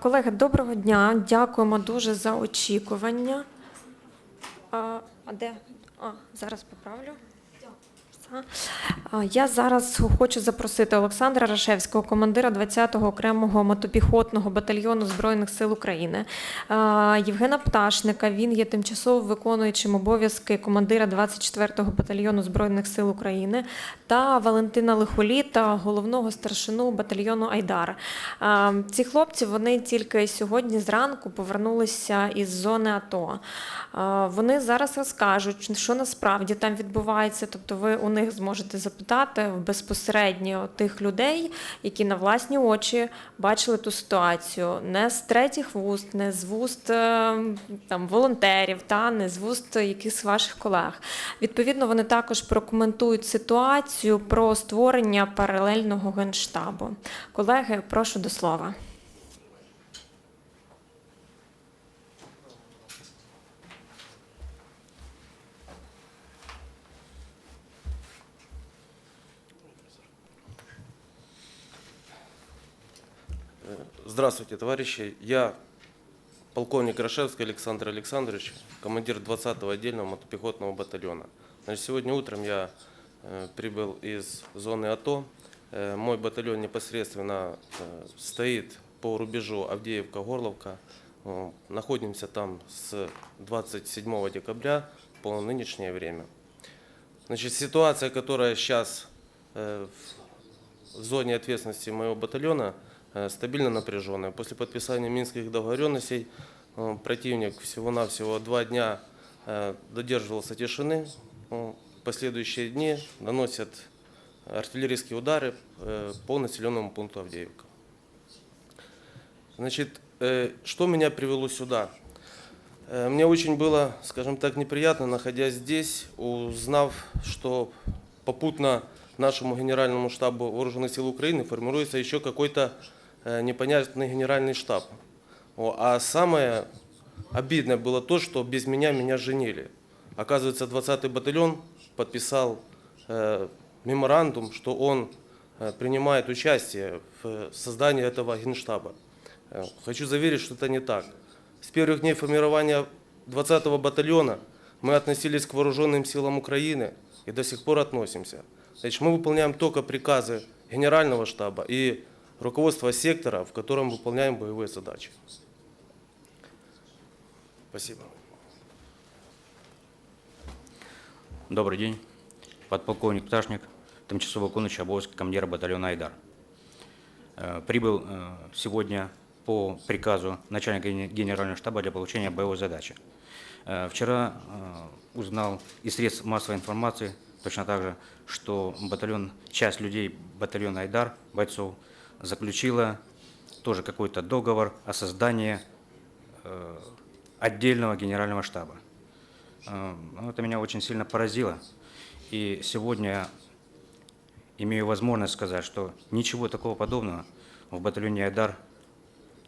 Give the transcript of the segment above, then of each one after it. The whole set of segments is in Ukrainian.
Колеги, доброго дня. Дякуємо дуже за очікування. А де? А, зараз поправлю. Я зараз хочу запросити Олександра Рашевського, командира 20-го окремого мотопіхотного батальйону Збройних сил України. Євгена Пташника, він є тимчасово виконуючим обов'язки командира 24-го батальйону Збройних сил України та Валентина Лихоліта, головного старшину батальйону Айдар. Ці хлопці вони тільки сьогодні зранку повернулися із зони АТО. Вони зараз розкажуть, що насправді там відбувається. Тобто, ви у них зможете запитати безпосередньо тих людей, які на власні очі бачили ту ситуацію, не з третіх вуст, не з вуст е, там волонтерів, та не з вуст якихось ваших колег. Відповідно, вони також прокоментують ситуацію про створення паралельного генштабу. Колеги, прошу до слова. Здравствуйте, товарищи. Я полковник Рашевский Александр Александрович, командир 20-го отдельного мотопехотного батальона. Значит, сегодня утром я э, прибыл из зоны АТО. Э, мой батальон непосредственно э, стоит по рубежу Авдеевка-Горловка. Э, находимся там с 27 декабря по нынешнее время. Значит, ситуация, которая сейчас э, в в зоне ответственности моего батальона э, стабильно напряженная. После подписания минских договоренностей э, противник всего-навсего два дня э, додерживался тишины. Э, Последующие дни наносят артиллерийские удары э, по населенному пункту Авдеевка. Значит, э, что меня привело сюда? Э, Мне очень было, скажем так, неприятно, находясь здесь, узнав, что попутно нашему генеральному штабу Вооруженных сил Украины формируется еще какой-то э, непонятный генеральный штаб. А самое обидное было то, что без меня меня женили. Оказывается, 20-й батальон подписал э, меморандум, что он э, принимает участие в создании этого генштаба. Э, Хочу заверить, что это не так. С первых дней формирования 20-го батальона мы относились к вооруженным силам Украины и до сих пор относимся. Значит, мы выполняем только приказы генерального штаба и руководства сектора, в котором выполняем боевые задачи. Спасибо. Добрый день. Подполковник Пташник, тимчасово виконуючий обов'язки командира батальона «Айдар». Э, Прибыл э, сегодня по приказу начальника ген- генерального штаба для получения боевой задачи. Э, Вчера узнал из средств массовой информации точно так же, что батальон, часть людей батальона «Айдар», бойцов, заключила тоже какой-то договор о создании э, отдельного генерального штаба. Э, ну, Это меня очень сильно поразило. И сегодня имею возможность сказать, что ничего такого подобного в батальоне «Айдар»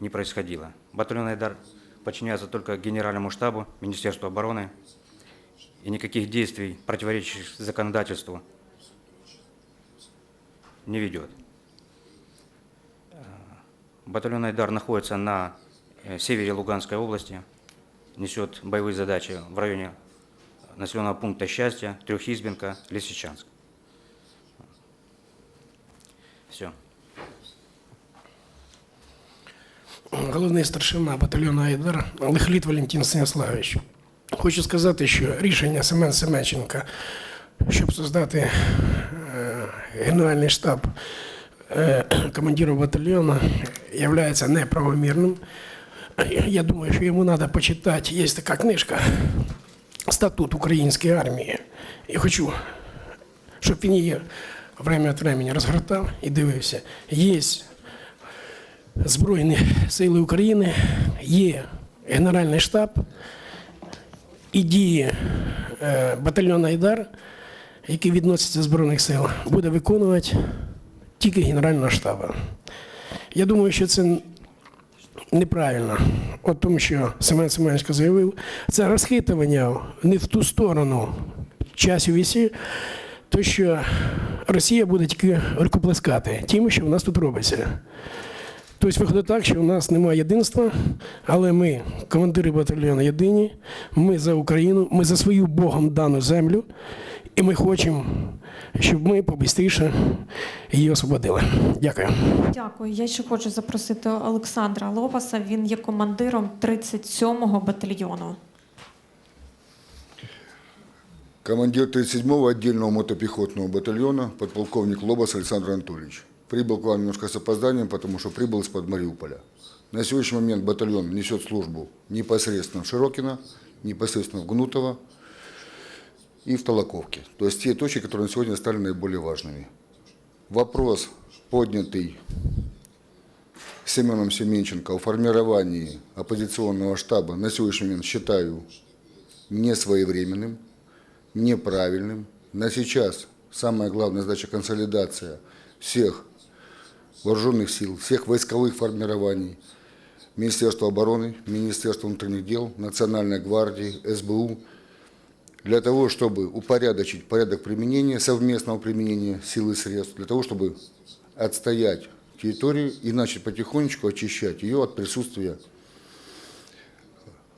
не происходило. Батальон «Айдар» подчиняется только генеральному штабу, Министерству обороны, и никаких действий, противоречащих законодательству, не ведет. Э, Батальон «Айдар» находится на э, севере Луганской области, несет боевые задачи в районе населенного пункта Счастья, Трехизбенка, Лисичанск. Все. головний старшина батальйону Айдар Лихліт Валентин Станіславович. Хочу сказати, що рішення Семен Семенченка, щоб создати е, генеральний штаб е, командира батальйону, є неправомірним. Я думаю, що йому треба почитати. Є така книжка Статут української армії. І хочу, щоб він її время від времени розгортав і дивився. Є Збройні Сили України, є Генеральний штаб і діє е, батальйон Айдар, який відноситься до Збройних сил, буде виконувати тільки Генерального штабу. Я думаю, що це неправильно. От тому, що Семен Семенович заявив, це розхитування не в ту сторону часів вісі, то що Росія буде тільки рукоплескати тим, що в нас тут робиться. Тобто виходить так, що у нас немає єдинства, але ми, командири батальйону, єдині, ми за Україну, ми за свою Богом дану землю, і ми хочемо, щоб ми побистріше її освободили. Дякую. Дякую. Я ще хочу запросити Олександра Лопаса. Він є командиром 37-го батальйону. Командир 37-го отдельного мотопехотного батальона, подполковник Лобас Александр Анатольевич. Прибыл к вам немножко с опозданием, потому что прибыл из-под Мариуполя. На сегодняшний момент батальон несет службу непосредственно в Широкино, непосредственно в Гнутово и в Толоковке. То есть те точки, которые на сегодня стали наиболее важными. Вопрос, поднятый Семеном Семенченко о формировании оппозиционного штаба, на сегодняшний момент считаю несвоевременным, неправильным. На сейчас самая главная задача – консолидация всех вооруженных сил, всех войсковых формирований, Министерства обороны, Министерства внутренних дел, Национальной гвардии, СБУ, для того, чтобы упорядочить порядок применения, совместного применения сил и средств, для того, чтобы отстоять территорию и начать потихонечку очищать ее от присутствия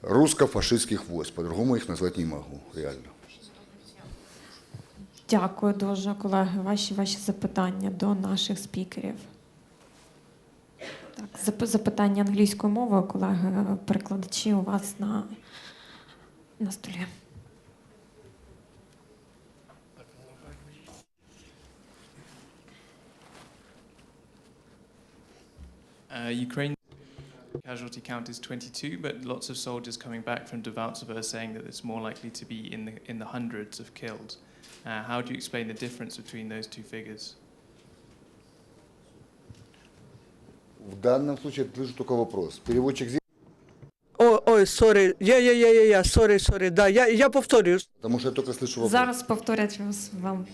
русско-фашистских войск. По-другому их назвать не могу, реально. Дякую дуже, колеги. Ваші ваші запитання до наших спікерів. Так, зап- запитання англійською мовою, колеги, перекладачі у вас на, на столі. Uh, Ukraine casualty count is 22, but lots of soldiers coming back from Devaltseve are saying that it's more likely to be in the in the hundreds of killed. Uh, how do you explain the difference between those two figures? В данном случае лежит только вопрос. Переводчик здесь, О, ой, сорі, я, я, я, я, я, сорі, сорі, да, я, я повторюю. потому что я только слышу вопрос. Зараз повторять вас- вам.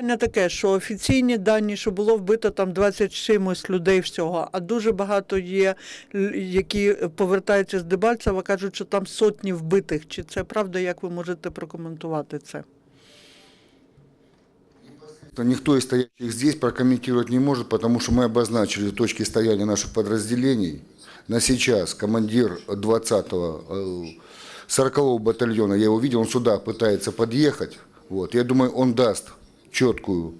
Питання таке, що офіційні дані, що було вбито там 20 з чимось людей всього, а дуже багато є, л- які повертаються з Дебальцева, кажуть, що там сотні вбитих. Чи це правда, як ви можете прокоментувати це? То Никто из стоящих здесь прокомментировать не может, потому что мы обозначили точки стояния наших подразделений. На сейчас командир 20-го, э, 40-го батальона, я его видел, он сюда пытается подъехать. Вот. Я думаю, он даст четкую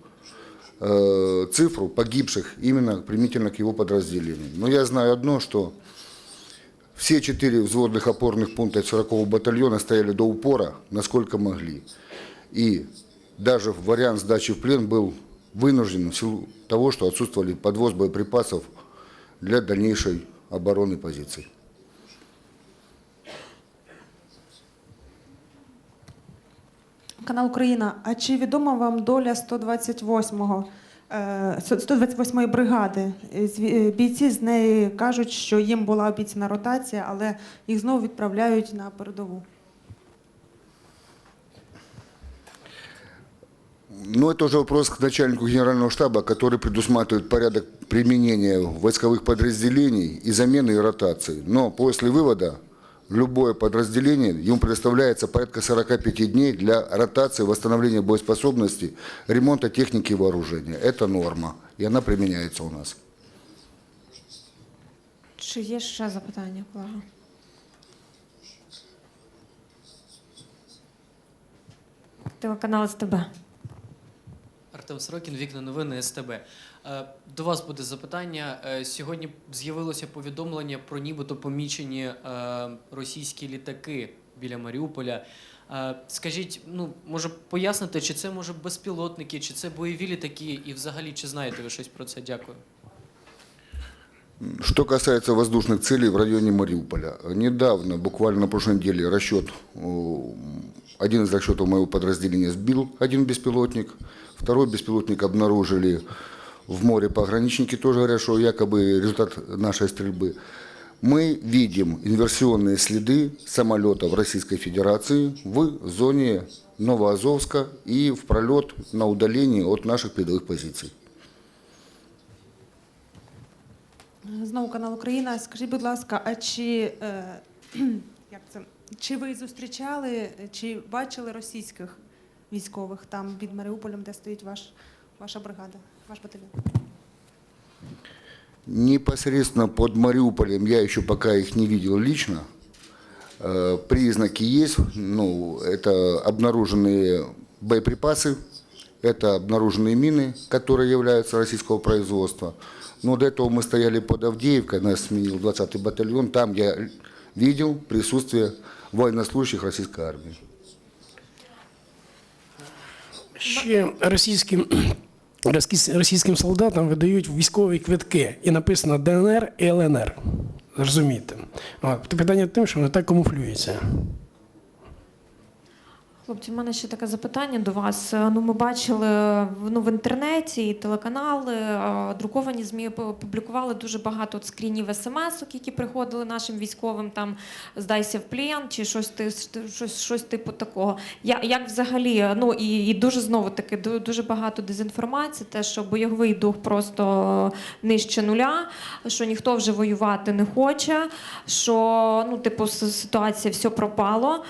э, цифру погибших именно примительно к его подразделению. Но я знаю одно, что все четыре взводных опорных пункта 40-го батальона стояли до упора, насколько могли. И даже вариант сдачи в плен был вынужден в силу того, что отсутствовали подвоз боеприпасов для дальнейшей обороны позиций. Канал Україна. А чи відома вам доля 128-го, е, 128-ї бригади? Е, зві- е, Бійці з неї кажуть, що їм була обіцяна ротація, але їх знову відправляють на передову. Но это уже вопрос к начальнику генерального штаба, который предусматривает порядок применения войсковых подразделений и замены и ротации. Но после вывода в любое подразделение ему предоставляется порядка 45 дней для ротации, восстановления боеспособности, ремонта техники и вооружения. Это норма, и она применяется у нас. Чи є ще запитання, колега? Телеканал СТБ. Артем Сорокін, вікна новини СТБ. Е, До вас буде запитання. Е, Сьогодні з'явилося повідомлення про нібито помічені е, російські літаки біля Маріуполя. Скажіть, ну може пояснити, чи це може безпілотники, чи це бойові літаки, і взагалі чи знаєте ви щось про це? Дякую. Что касается воздушных целей в районе Мариуполя. Недавно, буквально на прошлой неделе, расчет, один из расчетов моего подразделения сбил один беспилотник, второй беспилотник обнаружили в море пограничники, тоже говорят, что якобы результат нашей стрельбы. Мы видим инверсионные следы самолетов Российской Федерации в зоне Новоазовска и в пролет на удалении от наших передовых позиций. Знову канал Україна. Скажіть, будь ласка, а чи, е, як це, чи ви зустрічали, чи бачили російських військових там під Маріуполем, де стоїть ваш, ваша бригада, Ваш батальйон? Непосредственно под Мариуполем я еще пока их не видел лично. Э, Признаки есть, ну, это обнаруженные боеприпасы, это обнаруженные мины, которые являются российского производства. Но до этого мы стояли под Авдеевкой, нас сменил 20-й батальон, там я видел присутствие военнослужащих российской армии. Ще російсь- російським солдатам видають військові квитки, і написано ДНР і ЛНР. Розумієте? Питання тим, що вони так камуфлюються. Хлопці, в мене ще таке запитання до вас. Е, Ну, ми бачили е, ну, в інтернеті і телеканали, е, друковані ЗМІ публікували дуже багато от скрінів смс, які приходили нашим військовим, там здайся в плен чи щось, щось, щось типу такого. Я, як взагалі, ну і, і дуже знову таки дуже багато дезінформації, те, що бойовий дух просто нижче нуля, що ніхто вже воювати не хоче, що ну, типу, ситуація все пропало.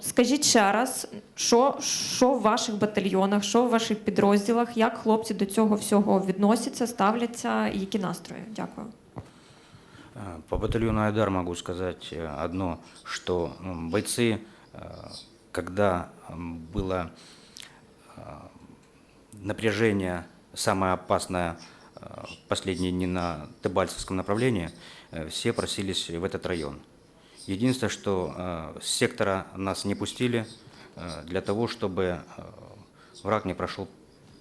Скажіть ще раз, що, що в ваших батальйонах, що в ваших підрозділах, як хлопці до цього всього відносяться, ставляться, і які настрої? Дякую. Э, По батальону Айдар могу сказать э, одно, что м, бойцы, э, когда м, было э, напряжение самое опасное э, в последние дни на Дебальцевском направлении, э, все просились в этот район. Единственное, что э, с сектора нас не пустили э, для того, чтобы э, враг не прошел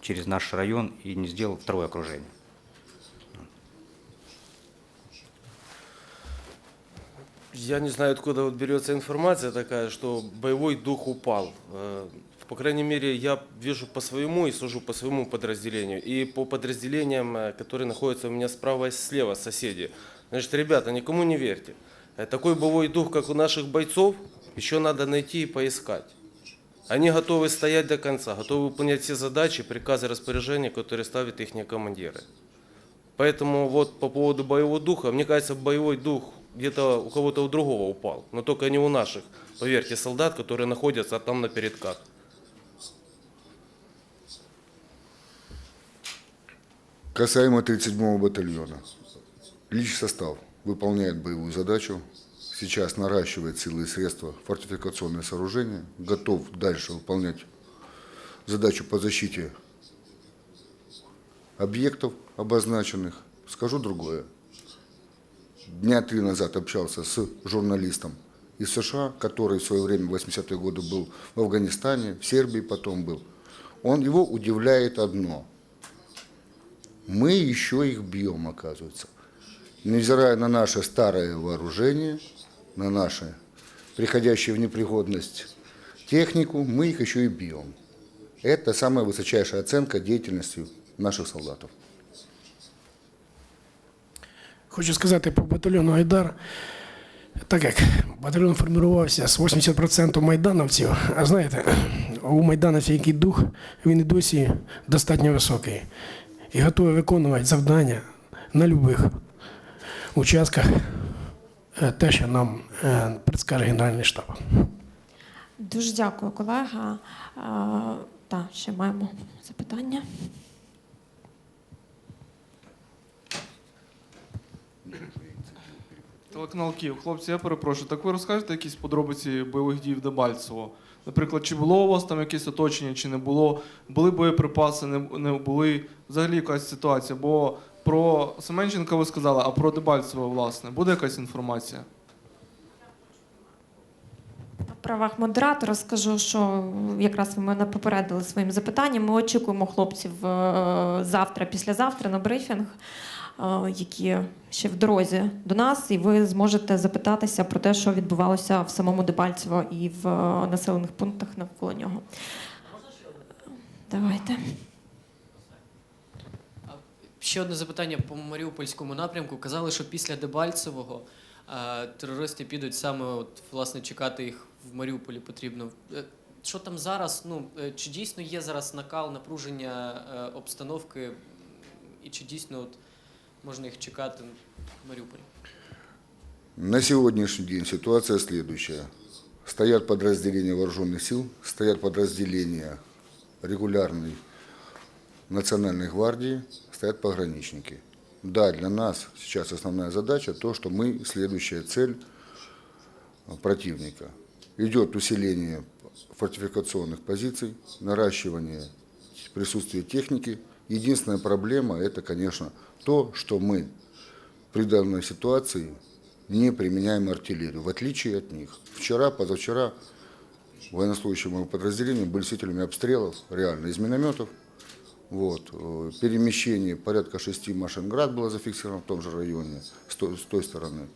через наш район и не сделал второе окружение. Я не знаю, откуда вот берется информация такая, что боевой дух упал. Э, По крайней мере, я вижу по своему и сужу по своему подразделению. И по подразделениям, э, которые находятся у меня справа и слева, соседи. Значит, ребята, никому не верьте. Э, Такой боевой дух, как у наших бойцов, еще надо найти и поискать. Они готовы стоять до конца, готовы выполнять все задачи, приказы, распоряжения, которые ставят их командиры. Поэтому вот по поводу боевого духа, мне кажется, боевой дух где-то у кого-то у другого упал, но только не у наших, поверьте, солдат, которые находятся там на передках. Касаемо 37-го батальона. Личный состав выполняет боевую задачу. Сейчас наращивает силы и средства фортификационные сооружения. Готов дальше выполнять задачу по защите объектов обозначенных. Скажу другое. Дня три назад общался с журналистом из США, который в свое время, в 80-е годы, был в Афганистане, в Сербии потом был. Он, его удивляет одно – мы еще их бьем, оказывается. Невзирая на наше старое вооружение, на наше приходящее в непригодность технику, мы их еще и бьем. Это самая высочайшая оценка деятельности наших солдатов. Хочу сказати по батальйону Айдар. Так як батальйон формувався з 80% майдановців, а знаєте, у майдановців який дух, він і досі достатньо високий. І готовий виконувати завдання на будь-яких участках, е, Те, що нам е, предскаже Генеральний штаб. Дуже дякую, колега. Так, ще маємо запитання. Телеканал Київ. Хлопці, я перепрошую. Так ви розкажете якісь подробиці бойових дій в Дебальцево? Наприклад, чи було у вас там якесь оточення, чи не було? Були боєприпаси, не, не були? Взагалі якась ситуація? Бо про Семенченка ви сказали, а про Дебальцево, власне, буде якась інформація? Правах модератора скажу, що якраз ви мене попередили своїм запитанням. Ми очікуємо хлопців е, завтра, післязавтра на брифінг, е, які ще в дорозі до нас, і ви зможете запитатися про те, що відбувалося в самому Дебальцево і в е, населених пунктах навколо нього. Давайте. Ще одне запитання по Маріупольському напрямку. Казали, що після Дебальцевого е, терористи підуть саме от, власне чекати їх в Маріуполі потрібно. Е, Що там зараз? Ну е, чи дійсно є зараз накал, напруження обстановки, і чи дійсно от, можна їх чекати в Маріуполі? На сегодняшний день ситуация следующая. Стоят подразделения вооруженных сил, стоят подразделения регулярной национальной гвардии, стоят пограничники. Да, для нас сейчас основная задача то, что мы следующая цель э, противника. Идет усиление фортификационных позиций, наращивание присутствия техники. Единственная проблема это, конечно, то, что мы при данной ситуации не применяем артиллерию, в отличие от них. Вчера, позавчера военнослужащие моего подразделения были свидетелями обстрелов, реально, из минометов. Вот. э, Перемещение порядка шести машин «Град» было зафиксировано в том же районе, с той, с той стороны.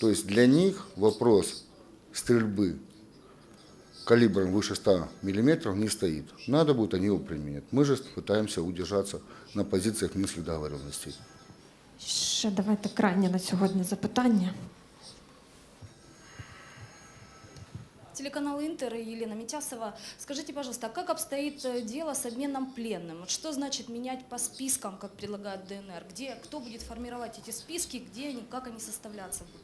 То есть для них вопрос стрельбы калибром выше 100 миллиметров не стоит. Надо будет, они его применят. Мы же пытаемся удержаться на позициях минских договоренностей. Ще давайте крайнє на сьогодні запитання. Телеканал Интер и Елена Митясова. Скажите, пожалуйста, а как обстоит э, дело с обменом пленным? Что значит менять по спискам, как предлагает ДНР? Где, кто будет формировать эти списки, где они, как они составляться будут?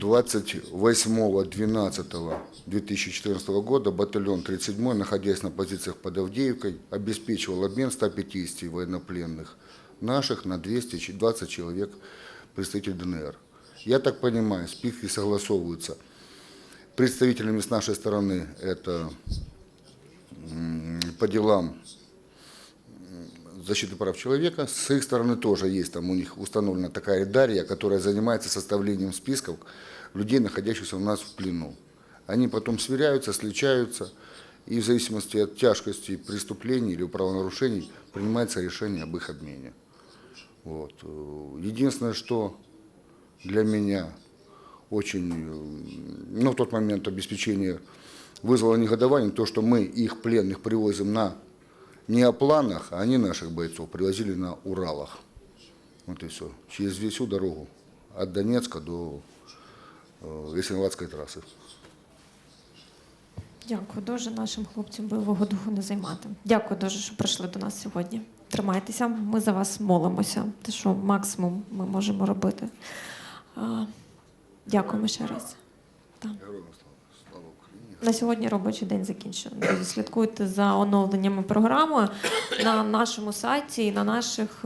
28.12.2014 года батальон 37 находясь на позициях под Авдеевкой, обеспечивал обмен 150 военнопленных наших на 220 человек представителей ДНР. Я так понимаю, списки согласовываются представителями с нашей стороны, это по делам защиты прав человека. С их стороны тоже есть, там у них установлена такая дарья, которая занимается составлением списков людей, находящихся у нас в плену. Они потом сверяются, сличаются, и в зависимости от тяжкости преступлений или правонарушений принимается решение об их обмене. Вот. Э, Единственное, что для меня очень, э, ну, в тот момент обеспечение вызвало негодование, то, что мы их пленных привозим на не о планах, а они наших бойцов привозили на Уралах. Вот и все. Через всю дорогу от Донецка до э, Ясенватской трассы. Дякую дуже нашим хлопцям бойового духу не займати. Дякую дуже, що прийшли до нас сьогодні. Тримайтеся, ми за вас молимося. Те, що максимум ми можемо робити. Дякуємо ще раз. Так. На сьогодні робочий день закінчено. Слідкуйте за оновленнями програми на нашому сайті і на наших.